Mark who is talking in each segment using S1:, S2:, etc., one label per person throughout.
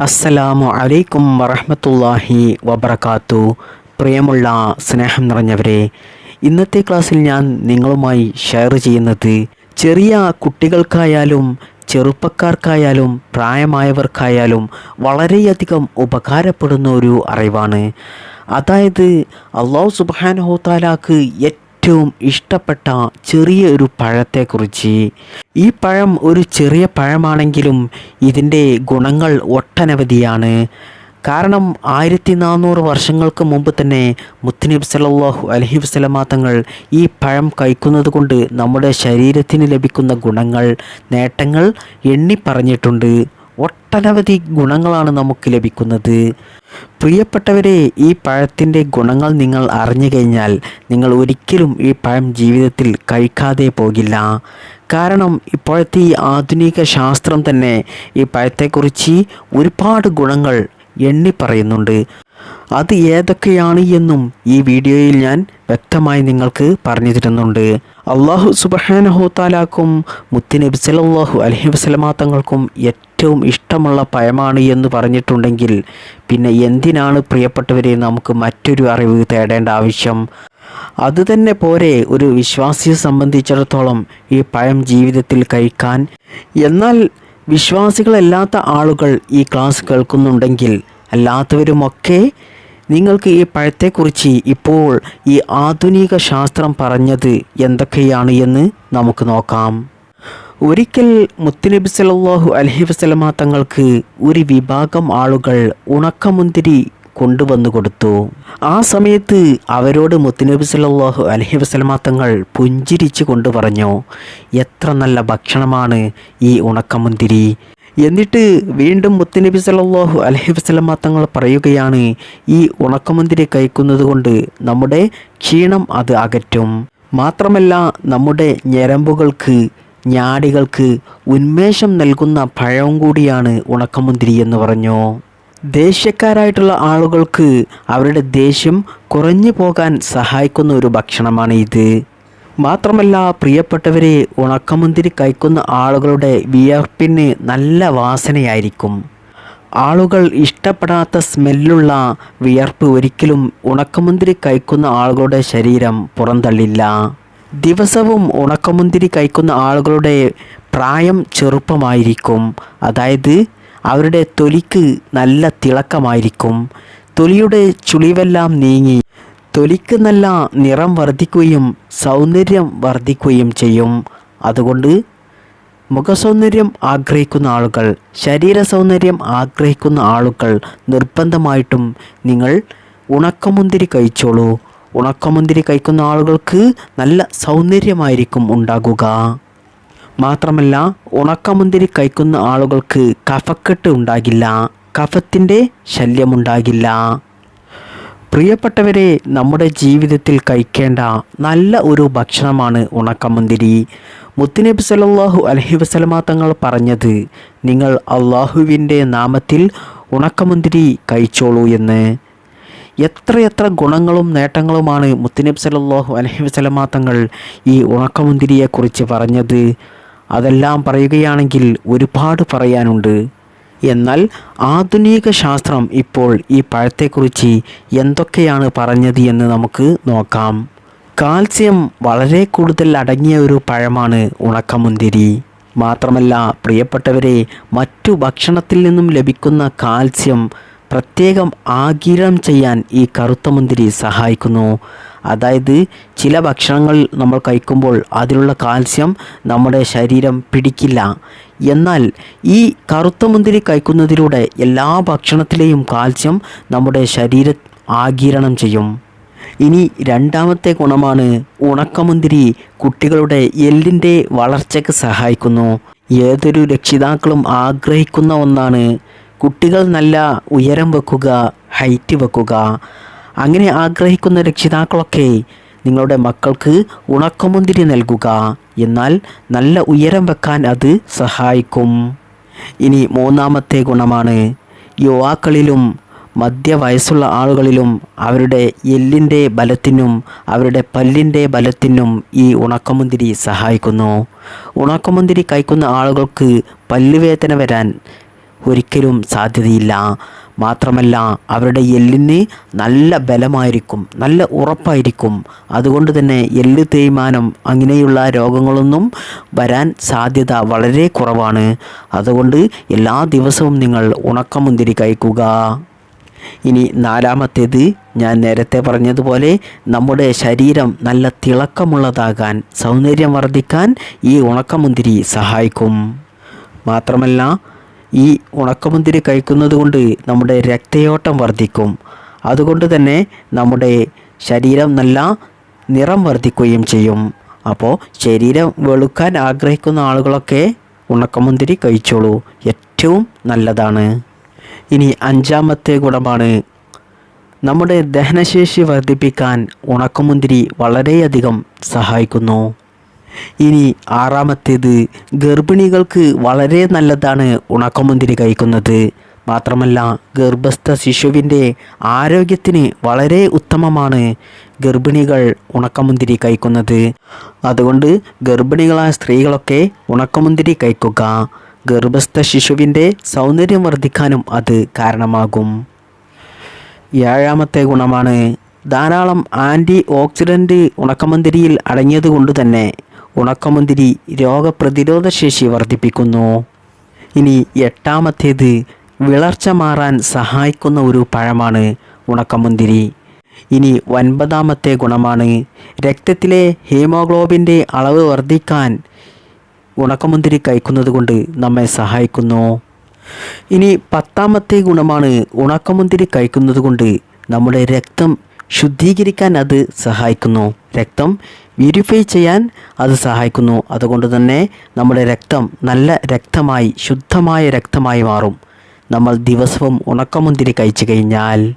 S1: അസ്സലാമു അലൈക്കും വറഹമത്തല്ലാഹി വബർക്കാത്തു പ്രിയമുള്ള സ്നേഹം നിറഞ്ഞവരെ ഇന്നത്തെ ക്ലാസ്സിൽ ഞാൻ നിങ്ങളുമായി ഷെയർ ചെയ്യുന്നത് ചെറിയ കുട്ടികൾക്കായാലും ചെറുപ്പക്കാർക്കായാലും പ്രായമായവർക്കായാലും വളരെയധികം ഉപകാരപ്പെടുന്ന ഒരു അറിവാണ്. അതായത് അള്ളാഹു സുബാനഹോത്താലാക്ക് ഏറ്റവും ഇഷ്ടപ്പെട്ട ചെറിയ ഒരു പഴത്തെക്കുറിച്ച്. ഈ പഴം ഒരു ചെറിയ പഴമാണെങ്കിലും ഇതിന്റെ ഗുണങ്ങൾ ഒട്ടനവധിയാണ്. കാരണം ആയിരത്തി നാനൂറ് വർഷങ്ങൾക്ക് മുമ്പ് തന്നെ മുത്തനബ് സലാഹു അലഹി വസല്ലമ തങ്ങൾ ഈ പഴം കഴിക്കുന്നത് കൊണ്ട് നമ്മുടെ ശരീരത്തിന് ലഭിക്കുന്ന ഗുണങ്ങൾ നേട്ടങ്ങൾ എണ്ണി പറഞ്ഞിട്ടുണ്ട്. ഒട്ടനവധി ഗുണങ്ങളാണ് നമുക്ക് ലഭിക്കുന്നത്. പ്രിയപ്പെട്ടവരെ ഈ പഴത്തിന്റെ ഗുണങ്ങൾ നിങ്ങൾ അറിഞ്ഞു കഴിഞ്ഞാൽ നിങ്ങൾ ഒരിക്കലും ഈ പഴം ജീവിതത്തിൽ കഴിക്കാതെ പോകില്ല. കാരണം ഇപ്പോഴത്തെ ഈ ആധുനിക ശാസ്ത്രം തന്നെ ഈ പഴത്തെക്കുറിച്ച് ഒരുപാട് ഗുണങ്ങൾ എണ്ണി പറയുന്നുണ്ട്. അത് ഏതൊക്കെയാണ് എന്നും ഈ വീഡിയോയിൽ ഞാൻ വ്യക്തമായി നിങ്ങൾക്ക് പറഞ്ഞു തരുന്നുണ്ട്. അള്ളാഹു സുബഹാനഹോത്താലാക്കും താലാക്കും സല്ലല്ലാഹു അലൈഹി വസല്ലമ തങ്ങൾക്കും ഇഷ്ടമുള്ള പഴമാണ് എന്ന് പറഞ്ഞിട്ടുണ്ടെങ്കിൽ പിന്നെ എന്തിനാണ് പ്രിയപ്പെട്ടവരെ നമുക്ക് മറ്റൊരു അറിവ് തേടേണ്ട ആവശ്യം? അതുതന്നെ പോരെ ഒരു വിശ്വാസിയെ സംബന്ധിച്ചിടത്തോളം ഈ പഴം ജീവിതത്തിൽ കഴിക്കാൻ. എന്നാൽ വിശ്വാസികളല്ലാത്ത ആളുകൾ ഈ ക്ലാസ് കേൾക്കുന്നുണ്ടെങ്കിൽ അല്ലാത്തവരുമൊക്കെ നിങ്ങൾക്ക് ഈ പഴത്തെക്കുറിച്ച് ഇപ്പോൾ ഈ ആധുനിക ശാസ്ത്രം പറഞ്ഞത് എന്തൊക്കെയാണ് എന്ന് നമുക്ക് നോക്കാം. ഒരിക്കൽ മുത്തുനബി സലല്ലാഹു അലഹി വസ്ലമ തങ്ങൾക്ക് ഒരു വിഭാഗം ആളുകൾ ഉണക്കമുന്തിരി കൊണ്ടുവന്നു കൊടുത്തു. ആ സമയത്ത് അവരോട് മുത്തുനബി സല്ലല്ലാഹു അലഹി വസ്ലമ തങ്ങൾ പുഞ്ചിരിച്ചു കൊണ്ട് പറഞ്ഞു എത്ര നല്ല ഭക്ഷണമാണ് ഈ ഉണക്കമുന്തിരി. എന്നിട്ട് വീണ്ടും മുത്തുനബി സല്ലല്ലാഹു അലഹി വസ്ലമ തങ്ങൾ പറയുകയാണ് ഈ ഉണക്കമുന്തിരി കഴിക്കുന്നത് കൊണ്ട് നമ്മുടെ ക്ഷീണം അത് അകറ്റും. മാത്രമല്ല നമ്മുടെ ഞരമ്പുകൾക്ക് ഞാടികൾക്ക് ഉന്മേഷം നൽകുന്ന പഴവും കൂടിയാണ് ഉണക്കമുന്തിരി എന്ന് പറഞ്ഞു. ദേഷ്യക്കാരായിട്ടുള്ള ആളുകൾക്ക് അവരുടെ ദേഷ്യം കുറഞ്ഞു പോകാൻ സഹായിക്കുന്ന ഒരു ഭക്ഷണമാണ് ഇത്. മാത്രമല്ല പ്രിയപ്പെട്ടവരെ ഉണക്കമുന്തിരി കഴിക്കുന്ന ആളുകളുടെ വിയർപ്പിന് നല്ല വാസനയായിരിക്കും. ആളുകൾ ഇഷ്ടപ്പെടാത്ത സ്മെല്ലുള്ള വിയർപ്പ് ഒരിക്കലും ഉണക്കമുന്തിരി കഴിക്കുന്ന ആളുകളുടെ ശരീരം പുറന്തള്ളില്ല. ദിവസവും ഉണക്കമുന്തിരി കഴിക്കുന്ന ആളുകളുടെ പ്രായം ചെറുപ്പമായിരിക്കും. അതായത് അവരുടെ തൊലിക്ക് നല്ല തിളക്കമായിരിക്കും. തൊലിയുടെ ചുളിവെല്ലാം നീങ്ങി തൊലിക്ക് നല്ല നിറം വർദ്ധിക്കുകയും സൗന്ദര്യം വർദ്ധിക്കുകയും ചെയ്യും. അതുകൊണ്ട് മുഖസൗന്ദര്യം ആഗ്രഹിക്കുന്ന ആളുകൾ ശരീര സൗന്ദര്യം ആഗ്രഹിക്കുന്ന ആളുകൾ നിർബന്ധമായിട്ടും നിങ്ങൾ ഉണക്കമുന്തിരി കഴിച്ചോളൂ. ഉണക്കമുന്തിരി കഴിക്കുന്ന ആളുകൾക്ക് നല്ല സൗന്ദര്യമായിരിക്കും ഉണ്ടാകുക. മാത്രമല്ല ഉണക്കമുന്തിരി കഴിക്കുന്ന ആളുകൾക്ക് കഫക്കെട്ട് ഉണ്ടാകില്ല കഫത്തിന്റെ ശല്യമുണ്ടാകില്ല. പ്രിയപ്പെട്ടവരെ നമ്മുടെ ജീവിതത്തിൽ കഴിക്കേണ്ട നല്ല ഒരു ഭക്ഷണമാണ് ഉണക്കമുന്തിരി. മുത്തുനബി സല്ലല്ലാഹു അലഹി വസല്ലമ തങ്ങൾ പറഞ്ഞത് നിങ്ങൾ അള്ളാഹുവിന്റെ നാമത്തിൽ ഉണക്കമുന്തിരി കഴിച്ചോളൂ എന്ന്. എത്രയെത്ര ഗുണങ്ങളും നേട്ടങ്ങളുമാണ് മുത്തനബ് സല്ലല്ലാഹു അലഹി വസ്ലമാ തങ്ങൾ ഈ ഉണക്കമുന്തിരിയെക്കുറിച്ച് പറഞ്ഞത്. അതെല്ലാം പറയുകയാണെങ്കിൽ ഒരുപാട് പറയാനുണ്ട്. എന്നാൽ ആധുനിക ശാസ്ത്രം ഇപ്പോൾ ഈ പഴത്തെക്കുറിച്ച് എന്തൊക്കെയാണ് പറഞ്ഞത് എന്ന് നമുക്ക് നോക്കാം. കാൽസ്യം വളരെ കൂടുതൽ അടങ്ങിയ ഒരു പഴമാണ് ഉണക്കമുന്തിരി. മാത്രമല്ല പ്രിയപ്പെട്ടവരെ മറ്റു ഭക്ഷണത്തിൽ നിന്നും ലഭിക്കുന്ന കാൽസ്യം പ്രത്യേകം ആഗിരണം ചെയ്യാൻ ഈ കറുത്ത മുന്തിരി സഹായിക്കുന്നു. അതായത് ചില ഭക്ഷണങ്ങൾ നമ്മൾ കഴിക്കുമ്പോൾ അതിലുള്ള കാൽസ്യം നമ്മുടെ ശരീരം പിടിക്കില്ല. എന്നാൽ ഈ കറുത്ത മുന്തിരി കഴിക്കുന്നതിലൂടെ എല്ലാ ഭക്ഷണത്തിലെയും കാൽസ്യം നമ്മുടെ ശരീര ആഗിരണം ചെയ്യും. ഇനി രണ്ടാമത്തെ ഗുണമാണ് ഉണക്കമുന്തിരി കുട്ടികളുടെ എല്ലിന്റെ വളർച്ചയ്ക്ക് സഹായിക്കുന്നു. ഏതൊരു രക്ഷിതാക്കളും ആഗ്രഹിക്കുന്ന ഒന്നാണ് കുട്ടികൾ നല്ല ഉയരം വെക്കുക ഹൈറ്റ് വെക്കുക അങ്ങനെ ആഗ്രഹിക്കുന്ന രക്ഷിതാക്കളൊക്കെ നിങ്ങളുടെ മക്കൾക്ക് ഉണക്കമുന്തിരി നൽകുക. എന്നാൽ നല്ല ഉയരം വെക്കാൻ അത് സഹായിക്കും. ഇനി മൂന്നാമത്തെ ഗുണമാണ് യുവാക്കളിലും മധ്യവയസ്സുള്ള ആളുകളിലും അവരുടെ എല്ലിന്റെ ബലത്തിനും അവരുടെ പല്ലിന്റെ ബലത്തിനും ഈ ഉണക്കമുന്തിരി സഹായിക്കുന്നു. ഉണക്കമുന്തിരി കഴിക്കുന്ന ആളുകൾക്ക് പല്ലുവേദന വരാൻ ഒരിക്കലും സാധ്യതയില്ല. മാത്രമല്ല അവരുടെ എല്ലിന് നല്ല ബലമായിരിക്കും നല്ല ഉറപ്പായിരിക്കും. അതുകൊണ്ട് തന്നെ എല്ല് തേയ്മാനം അങ്ങനെയുള്ള രോഗങ്ങളൊന്നും വരാൻ സാധ്യത വളരെ കുറവാണ്. അതുകൊണ്ട് എല്ലാ ദിവസവും നിങ്ങൾ ഉണക്കമുന്തിരി കഴിക്കുക. ഇനി നാലാമത്തേത് ഞാൻ നേരത്തെ പറഞ്ഞതുപോലെ നമ്മുടെ ശരീരം നല്ല തിളക്കമുള്ളതാകാൻ സൗന്ദര്യം വർദ്ധിക്കാൻ ഈ ഉണക്കമുന്തിരി സഹായിക്കും. മാത്രമല്ല ഈ ഉണക്കമുന്തിരി കഴിക്കുന്നത് കൊണ്ട് നമ്മുടെ രക്തയോട്ടം വർദ്ധിക്കും. അതുകൊണ്ട് തന്നെ നമ്മുടെ ശരീരം നല്ല നിറം വർദ്ധിക്കുകയും ചെയ്യും. അപ്പോൾ ശരീരം വെളുക്കാൻ ആഗ്രഹിക്കുന്ന ആളുകളൊക്കെ ഉണക്കമുന്തിരി കഴിച്ചോളൂ. ഏറ്റവും നല്ലതാണ്. ഇനി അഞ്ചാമത്തെ ഗുണമാണ് നമ്മുടെ ദഹനശേഷി വർദ്ധിപ്പിക്കാൻ ഉണക്കമുന്തിരി വളരെയധികം സഹായിക്കുന്നു. ഇനി ആറാമത്തേത് ഗർഭിണികൾക്ക് വളരെ നല്ലതാണ് ഉണക്കമുന്തിരി കഴിക്കുന്നത്. മാത്രമല്ല ഗർഭസ്ഥ ശിശുവിന്റെ ആരോഗ്യത്തിന് വളരെ ഉത്തമമാണ് ഗർഭിണികൾ ഉണക്കമുന്തിരി കഴിക്കുന്നത്. അതുകൊണ്ട് ഗർഭിണികളായ സ്ത്രീകളൊക്കെ ഉണക്കമുന്തിരി കഴിക്കുക. ഗർഭസ്ഥ ശിശുവിന്റെ സൗന്ദര്യം വർദ്ധിക്കാനും അത് കാരണമാകും. ഏഴാമത്തെ ഗുണമാണ് ധാരാളം ആന്റി ഓക്സിഡന്റ് ഉണക്കമുന്തിരിയിൽ അടങ്ങിയത് കൊണ്ട് തന്നെ ഉണക്കമുന്തിരി രോഗപ്രതിരോധ ശേഷി വർദ്ധിപ്പിക്കുന്നു. ഇനി എട്ടാമത്തേത് വിളർച്ച മാറാൻ സഹായിക്കുന്ന ഒരു പഴമാണ് ഉണക്കമുന്തിരി. ഇനി ഒൻപതാമത്തെ ഗുണമാണ് രക്തത്തിലെ ഹീമോഗ്ലോബിന്റെ അളവ് വർദ്ധിക്കാൻ ഉണക്കമുന്തിരി കഴിക്കുന്നത് കൊണ്ട് നമ്മെ സഹായിക്കുന്നു. ഇനി പത്താമത്തെ ഗുണമാണ് ഉണക്കമുന്തിരി കഴിക്കുന്നത് കൊണ്ട് നമ്മുടെ രക്തം ശുദ്ധീകരിക്കാൻ അത് സഹായിക്കുന്നു. രക്തം പ്യൂരിഫൈ ചെയ്യാൻ അത് സഹായിക്കുന്നു. അതുകൊണ്ട് തന്നെ നമ്മുടെ രക്തം നല്ല രക്തമായി ശുദ്ധമായ രക്തമായി മാറും. നമ്മൾ ദിവസവും ഉണക്കമുന്തിരി കഴിച്ചു കഴിഞ്ഞാൽ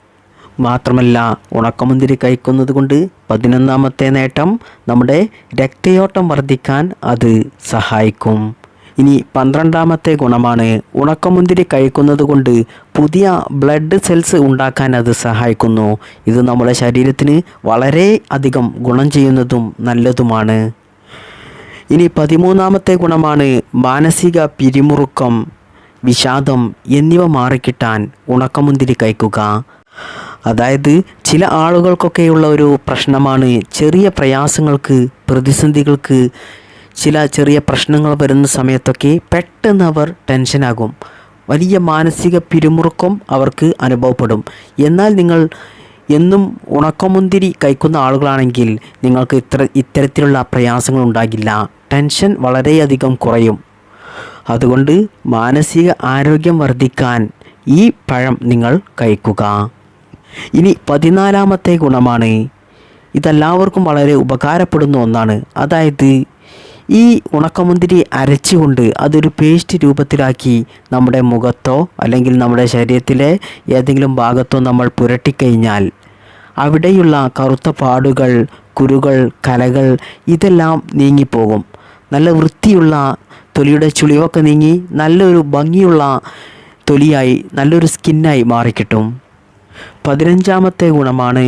S1: മാത്രമല്ല ഉണക്കമുന്തിരി കഴിക്കുന്നത് കൊണ്ട് പതിനൊന്നാമത്തെ നേട്ടം നമ്മുടെ രക്തയോട്ടം വർദ്ധിക്കാൻ അത് സഹായിക്കും. ഇനി പന്ത്രണ്ടാമത്തെ ഗുണമാണ് ഉണക്കമുന്തിരി കഴിക്കുന്നത് കൊണ്ട് പുതിയ ബ്ലഡ് സെൽസ് ഉണ്ടാക്കാൻ അത് സഹായിക്കുന്നു. ഇത് നമ്മുടെ ശരീരത്തിന് വളരെ അധികം ഗുണം ചെയ്യുന്നതും നല്ലതുമാണ്. ഇനി പതിമൂന്നാമത്തെ ഗുണമാണ് മാനസിക പിരിമുറുക്കം വിഷാദം എന്നിവ മാറിക്കിട്ടാൻ ഉണക്കമുന്തിരി കഴിക്കുക. അതായത് ചില ആളുകൾക്കൊക്കെയുള്ള ഒരു പ്രശ്നമാണ് ചെറിയ പ്രയാസങ്ങൾക്ക് പ്രതിസന്ധികൾക്ക് ചില ചെറിയ പ്രശ്നങ്ങൾ വരുന്ന സമയത്തൊക്കെ പെട്ടെന്ന് അവർ ടെൻഷനാകും. വലിയ മാനസിക പിരിമുറുക്കം അവർക്ക് അനുഭവപ്പെടും. എന്നാൽ നിങ്ങൾ എന്നും ഉണക്കമുന്തിരി കഴിക്കുന്ന ആളുകളാണെങ്കിൽ നിങ്ങൾക്ക് ഇത്ര ഇത്തരത്തിലുള്ള പ്രയാസങ്ങൾ ഉണ്ടാകില്ല. ടെൻഷൻ വളരെയധികം കുറയും. അതുകൊണ്ട് മാനസിക ആരോഗ്യം വർദ്ധിക്കാൻ ഈ പഴം നിങ്ങൾ കഴിക്കുക. ഇനി പതിനാലാമത്തെ ഗുണമാണ്. ഇതെല്ലാവർക്കും വളരെ ഉപകാരപ്പെടുന്ന ഒന്നാണ്. അതായത് ഈ ഉണക്കമുന്തിരി അരച്ചുകൊണ്ട് അതൊരു പേസ്റ്റ് രൂപത്തിലാക്കി നമ്മുടെ മുഖത്തോ അല്ലെങ്കിൽ നമ്മുടെ ശരീരത്തിലെ ഏതെങ്കിലും ഭാഗത്തോ നമ്മൾ പുരട്ടിക്കഴിഞ്ഞാൽ അവിടെയുള്ള കറുത്ത പാടുകൾ കുരുകൾ കലകൾ ഇതെല്ലാം നീങ്ങിപ്പോകും. നല്ല വൃത്തിയുള്ള തൊലിയുടെ ചുളിവൊക്കെ നീങ്ങി നല്ലൊരു ഭംഗിയുള്ള തൊലിയായി നല്ലൊരു സ്കിന്നായി മാറിക്കിട്ടും. പതിനഞ്ചാമത്തെ ഗുണമാണ്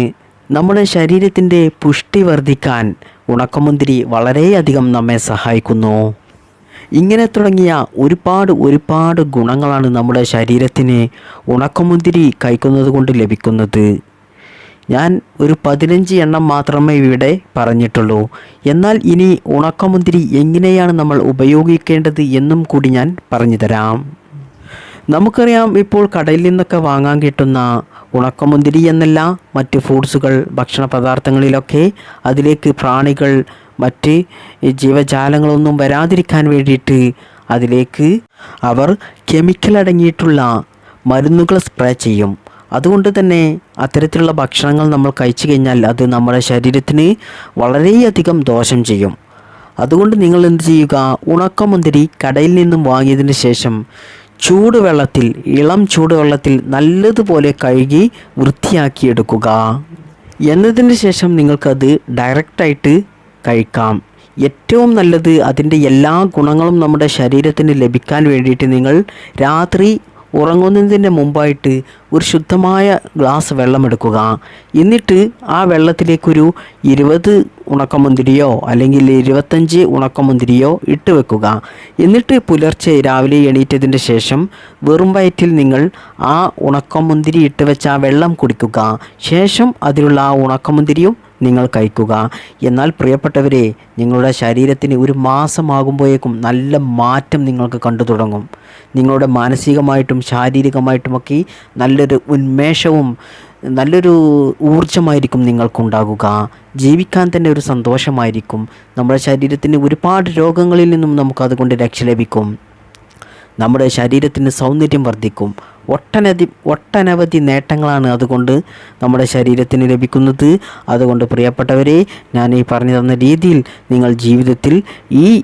S1: നമ്മുടെ ശരീരത്തിന്റെ പുഷ്ടി വർദ്ധിക്കാൻ ഉണക്കമുന്തിരി വളരെയധികം നമ്മെ സഹായിക്കുന്നു. ഇങ്ങനെ തുടങ്ങിയ ഒരുപാട് ഒരുപാട് ഗുണങ്ങളാണ് നമ്മുടെ ശരീരത്തിന് ഉണക്കമുന്തിരി കഴിക്കുന്നത് കൊണ്ട് ലഭിക്കുന്നത്. ഞാൻ ഒരു പതിനഞ്ച് എണ്ണം മാത്രമേ ഇവിടെ പറഞ്ഞിട്ടുള്ളൂ. എന്നാൽ ഇനി ഉണക്കമുന്തിരി എങ്ങനെയാണ് നമ്മൾ ഉപയോഗിക്കേണ്ടത് എന്നും കൂടി ഞാൻ പറഞ്ഞു തരാം. നമുക്കറിയാം ഇപ്പോൾ കടയിൽ നിന്നൊക്കെ വാങ്ങാൻ കിട്ടുന്ന ഉണക്കമുന്തിരി എന്നല്ല മറ്റ് ഫ്രൂട്ട്സുകൾ ഭക്ഷണ പദാർത്ഥങ്ങളിലൊക്കെ അതിലേക്ക് പ്രാണികൾ മറ്റ് ജീവജാലങ്ങളൊന്നും വരാതിരിക്കാൻ വേണ്ടിയിട്ട് അതിലേക്ക് അവർ കെമിക്കൽ അടങ്ങിയിട്ടുള്ള മരുന്നുകൾ സ്പ്രേ ചെയ്യും. അതുകൊണ്ട് തന്നെ അത്തരത്തിലുള്ള ഭക്ഷണങ്ങൾ നമ്മൾ കഴിച്ചു കഴിഞ്ഞാൽ അത് നമ്മുടെ ശരീരത്തിന് വളരെയധികം ദോഷം ചെയ്യും. അതുകൊണ്ട് നിങ്ങൾ എന്ത് ചെയ്യുക? ഉണക്കമുന്തിരി കടയിൽ നിന്നും വാങ്ങിയതിന് ശേഷം ചൂടുവെള്ളത്തിൽ ഇളം ചൂടുവെള്ളത്തിൽ നല്ലതുപോലെ കഴുകി വൃത്തിയാക്കിയെടുക്കുക. എന്നതിന് ശേഷം നിങ്ങൾക്കത് ഡയറക്റ്റായിട്ട് കഴിക്കാം. ഏറ്റവും നല്ലത് അതിന്റെ എല്ലാ ഗുണങ്ങളും നമ്മുടെ ശരീരത്തിന് ലഭിക്കാൻ വേണ്ടിയിട്ട് നിങ്ങൾ രാത്രി ഉറങ്ങുന്നതിന് മുമ്പായിട്ട് ഒരു ശുദ്ധമായ ഗ്ലാസ് വെള്ളമെടുക്കുക. എന്നിട്ട് ആ വെള്ളത്തിലേക്കൊരു ഇരുപത് ഉണക്കമുന്തിരിയോ അല്ലെങ്കിൽ ഇരുപത്തഞ്ച് ഉണക്കമുന്തിരിയോ ഇട്ട് വെക്കുക. എന്നിട്ട് പുലർച്ചെ രാവിലെ എണീറ്റതിന്റെ ശേഷം വെറും വയറ്റിൽ നിങ്ങൾ ആ ഉണക്കമുന്തിരി ഇട്ട് വെച്ച ആ വെള്ളം കുടിക്കുക. ശേഷം അതിലുള്ള ആ ഉണക്കമുന്തിരിയും നിങ്ങൾ കഴിക്കുക. എന്നാൽ പ്രിയപ്പെട്ടവരെ നിങ്ങളുടെ ശരീരത്തിന് ഒരു മാസമാകുമ്പോഴേക്കും നല്ല മാറ്റം നിങ്ങൾക്ക് കണ്ടു തുടങ്ങും. നിങ്ങളുടെ മാനസികമായിട്ടും ശാരീരികമായിട്ടുമൊക്കെ നല്ലൊരു ഉന്മേഷവും നല്ലൊരു ഊർജമായിരിക്കും നിങ്ങൾക്കുണ്ടാകുക. ജീവിക്കാൻ തന്നെ ഒരു സന്തോഷമായിരിക്കും. നമ്മുടെ ശരീരത്തിന് ഒരുപാട് രോഗങ്ങളിൽ നിന്നും നമുക്കതുകൊണ്ട് രക്ഷ ലഭിക്കും. നമ്മുടെ ശരീരത്തിന് സൗന്ദര്യം വർദ്ധിക്കും. ഒട്ടനവധി ഒട്ടനവധി നേട്ടങ്ങളാണ് അതുകൊണ്ട് നമ്മുടെ ശരീരത്തിന് ലഭിക്കുന്നത്. അതുകൊണ്ട് പ്രിയപ്പെട്ടവരെ ഞാൻ ഈ പറഞ്ഞു തന്ന രീതിയിൽ നിങ്ങൾ ജീവിതത്തിൽ ഈ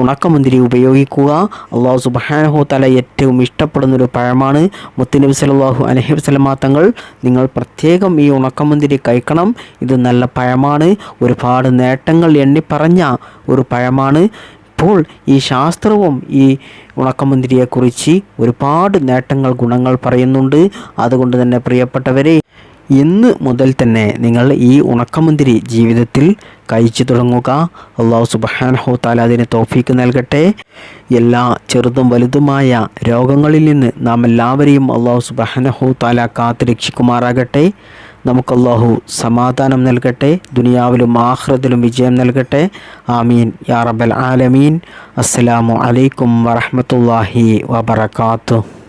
S1: ഉണക്കമുന്തിരി ഉപയോഗിക്കുക. അള്ളാഹു സുബാനഹു തല ഏറ്റവും ഇഷ്ടപ്പെടുന്ന ഒരു പഴമാണ്. മുത്തുനബി സലാഹു അലഹി വസ്ലമാ തങ്ങൾ നിങ്ങൾ പ്രത്യേകം ഈ ഉണക്കമുന്തിരി കഴിക്കണം. ഇത് നല്ല പഴമാണ്. ഒരുപാട് നേട്ടങ്ങൾ എണ്ണി പറഞ്ഞ ഒരു പഴമാണ്. ഇപ്പോൾ ഈ ശാസ്ത്രവും ഈ ഉണക്കമുന്തിരിയെക്കുറിച്ച് ഒരുപാട് നേട്ടങ്ങൾ ഗുണങ്ങൾ പറയുന്നുണ്ട്. അതുകൊണ്ട് തന്നെ പ്രിയപ്പെട്ടവരെ ഇന്ന് മുതൽ തന്നെ നിങ്ങൾ ഈ ഉണക്കമുന്തിരി ജീവിതത്തിൽ കഴിച്ചു തുടങ്ങുക. അള്ളാഹു സുബാനഹു താല അതിന് തോഫീക്ക് നൽകട്ടെ. എല്ലാ ചെറുതും വലുതുമായ രോഗങ്ങളിൽ നിന്ന് നാം എല്ലാവരെയും അള്ളാഹു സുബാനഹു താല കാത്ത് രക്ഷിക്കുമാറാകട്ടെ നമുക്ക് സമാധാനം നൽകട്ടെ ദുനിയാവിലും ആഹ്റത്തിലും വിജയം നൽകട്ടെ. ആമീൻ. യാ റബൽ ആലമീൻ. അസ്സലാമു അലൈക്കും വറഹ്മത്തുള്ളാഹി വബറകാതുഹു.